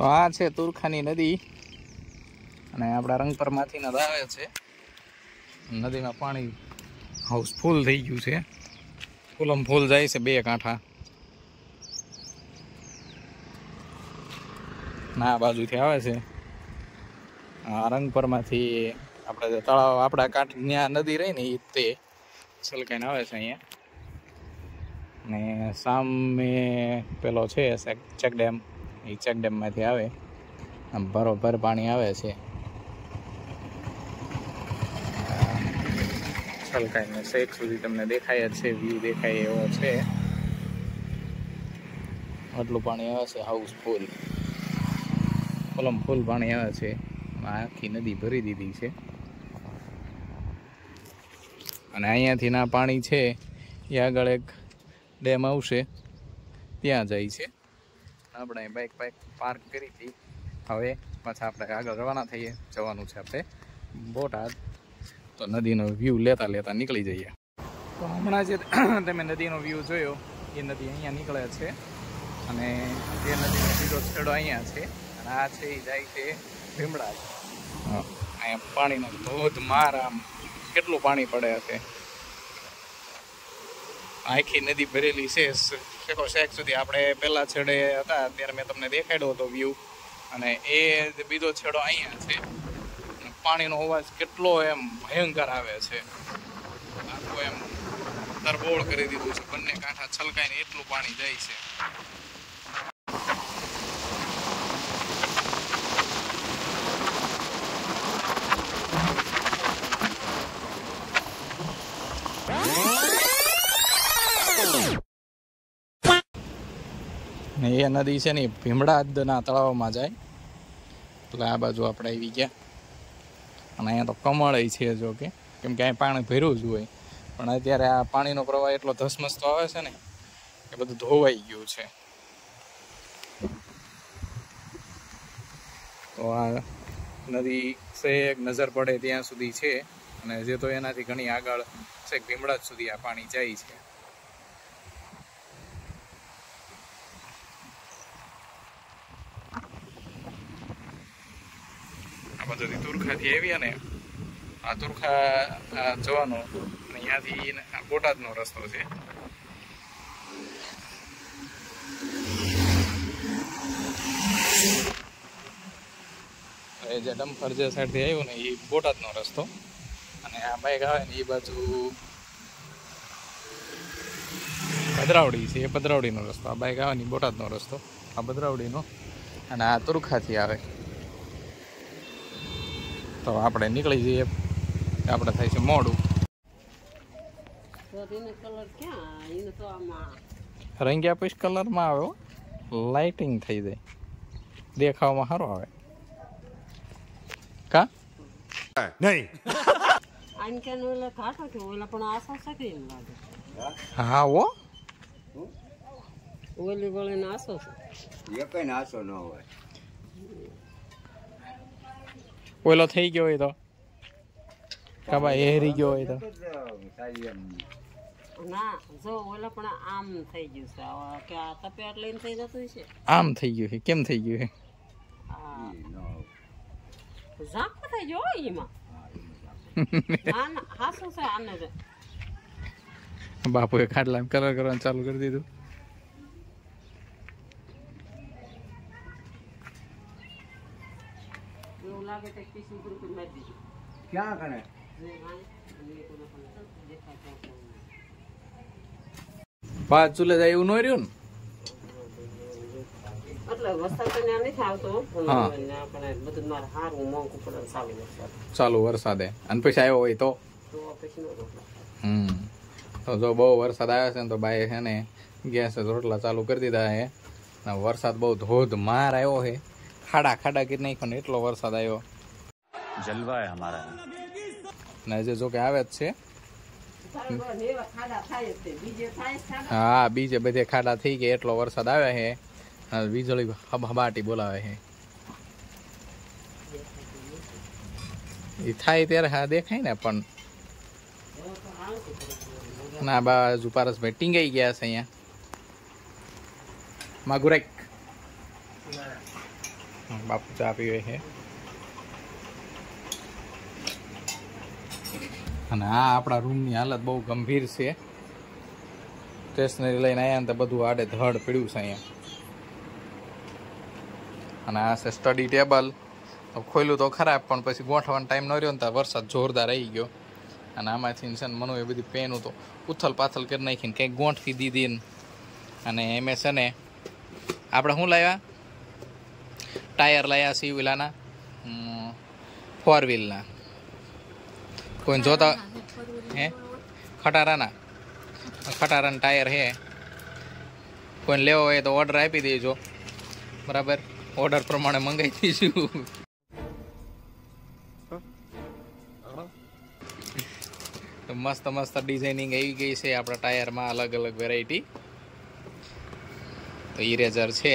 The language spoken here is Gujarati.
તો આ છે તુરખાની નદી. અને આપણા રંગપરમાંથી નદ આવે છે. નદીમાં પાણી હાઉસફુલ થઈ ગયું છે. ફૂલમ ફૂલ જાય છે બે કાંઠા. ના બાજુથી આવે છે. આ રંગપરમાંથી આપણે જે તળાવ, આપણા કાંઠ ત્યાં નદી રહી ને તે છલકાઈને આવે છે અહીંયા. ને સામે પેલો છે ચેક ડેમ એ ચેક ડેમમાંથી આવે. આમ ભરોભર પાણી આવે છે. છલકાઈને શેક સુધી તમને દેખાય જ છે વ્યૂ દેખાય એવો છે. આટલું પાણી આવે છે હાઉસ ફૂલ કોલમ ફૂલ પાણી આવે છે. આખી નદી ભરી દીધી છે. અને અહીંયાથી ના પાણી છે, એ આગળ એક ડેમ આવશે, ત્યાં જાય છે. આપણે બાઇક બાઇક પાર્ક કરી હતી. હવે પાછા આપણે આગળ રવાના થઈએ. જવાનું છે આપણે બોટાદ. તો નદીનો વ્યૂ લેતા લેતા નીકળી જઈએ. તો હમણાં જે તમે નદીનો વ્યૂ જોયો, એ નદી અહીંયા નીકળે છે. અને એ નદીનો સીધો છેડો અહીંયા છે. અને આ છે, એ જાય છે ભીમડા. અહીંયા પાણીનો ધોધમાર આમ કેટલું પાણી પડે છે આખી નદી ભરેલી છે. શેકો શેખ સુધી આપણે પહેલા છેડે હતા, ત્યારે મેં તમને દેખાડ્યો હતો વ્યૂ અને એ બીજો છેડો અહીંયા છે. પાણીનો અવાજ કેટલો એમ ભયંકર આવે છે. આખું એમ તરબોળ કરી દીધું છે. બંને કાંઠા છલકાઈને એટલું પાણી જાય છે. ને એ નદી છે ને એ ભીમડાદના તળાવમાં જાય. એટલે આ બાજુ આપણે આવી ગયા. અને અહીંયા તો કમળ છે જો કે. કેમ કે અહીં પાણી ભર્યું જ હોય. પણ અત્યારે આ પાણીનો પ્રવાહ એટલો ધસમસતો આવે છે ને કે બધું ધોવાઈ ગયું છે. તો આ નદી છે, એક નજર પડે ત્યાં સુધી છે. અને જે તો એનાથી ઘણી આગળ છે ભીમડા સુધી આ પાણી જાય છે. આ જતી તુરખાથી આવ્યા ને આ તુરખા જવાનો. અને અહીંયાથી બોટાદનો રસ્તો છે. એ જે ડમ્ફર જે સાઈડથી આવ્યું ને એ બોટાદનો રસ્તો. અને આ બાઇક આવે ને એ બાજુ ભદ્રાવડી છે, એ ભદ્રાવડીનો રસ્તો. આ બાઇક આવે ને બોટાદનો રસ્તો. આ ભદ્રાવડીનો. અને આ તુરખાથી આવે. તો આપણે નીકળી જઈએ. આપણે થાય છે મોડું. તો તેનો કલર ક્યાં? એને તો આમાં રંગ્યા પછી કલરમાં આવે લાઇટિંગ થઈ જાય. દેખાવામાં સારો આવે. કા? નહીં. હા હો. ઓલી આશો છે. એકય નાશો ન હોય. ઓલો થઈ ગયો હોય તો. કાબા હેરી ગયો હોય તો. સારી ના જો ઓલા પણ આમ થઈ ગયું છે. આવા કે આ તપેટ લઈને થઈ જતું છે આમ થઈ ગયું છે. કેમ થઈ ગયું છે. બાપુએ ખાટલા કલર કરવાનું ચાલુ કરી દીધું. એવું લાગે તો ટીસુ ગ્રુપ મારી દીધું. ક્યાં કણે. પાંચ ચૂલે જાય એવું ન રહ્યું ને? વરસાદ તો ત્યાં નથી આવતો હા. પણ આપણે બધું મારે સારું મોંઘું પડે ચાલુ વરસાદ. ચાલુ વરસાદે. અને પછી આવ્યો હોય તો? હમ. તો જો બહુ વરસાદ આવ્યો છે ને તો બાય છે ને ગેસ રોટલા ચાલુ કરી દીધા છે. વરસાદ બહુ ધોધમાર આવ્યો છે. ખાડા ખાડા કરી નાખ્યો ને એટલો વરસાદ આવ્યો. જલવા અમારા. ને જે જો કે આવે જ છે. હા બીજે બધે ખાડા થઈ ગયા એટલો વરસાદ આવે છે વીજળી હબાટી બોલાવે છે એ થાય ત્યારે હા દેખાય ને પણ. ના બાજુ પારસભાઈ ટીંગાઈ ગયા છે અહીંયા. માગુરેક. બાપુ ચા પીવે છે. અને આ આપણા રૂમની હાલત બહુ ગંભીર છે. સ્ટેશનરી લઈને આવ્યા ને તો બધું આડે ધડ પીડ્યું છે અહીંયા. અને આ છે સ્ટડી ટેબલ ખોલ્યું તો ખરાબ પણ પછી ગોઠવાનો ટાઈમ ન રહ્યો ને ત્યાં વરસાદ જોરદાર આવી ગયો. અને આમાંથી છે ને મનુ એ બધી પેન તો ઉથલ પાથલ કરી નાખીને કંઈક ગોઠવી દીધી અને એમે છે ને આપણે શું લાવ્યા? ટાયર લાયા સી વ્હીલાના ફોર વ્હીલના કોઈ જોતા હે ખટારાના. ખટારાના ટાયર હે. કોઈને લેવો હોય તો ઓર્ડર આપી દેજો. બરાબર? ઓર્ડર પ્રમાણે મંગાવી દઈશું તો મસ્ત મસ્ત ડિઝાઇનિંગ આવી ગઈ છે આપણા ટાયરમાં અલગ અલગ વેરાયટી તો ઇરેઝર છે.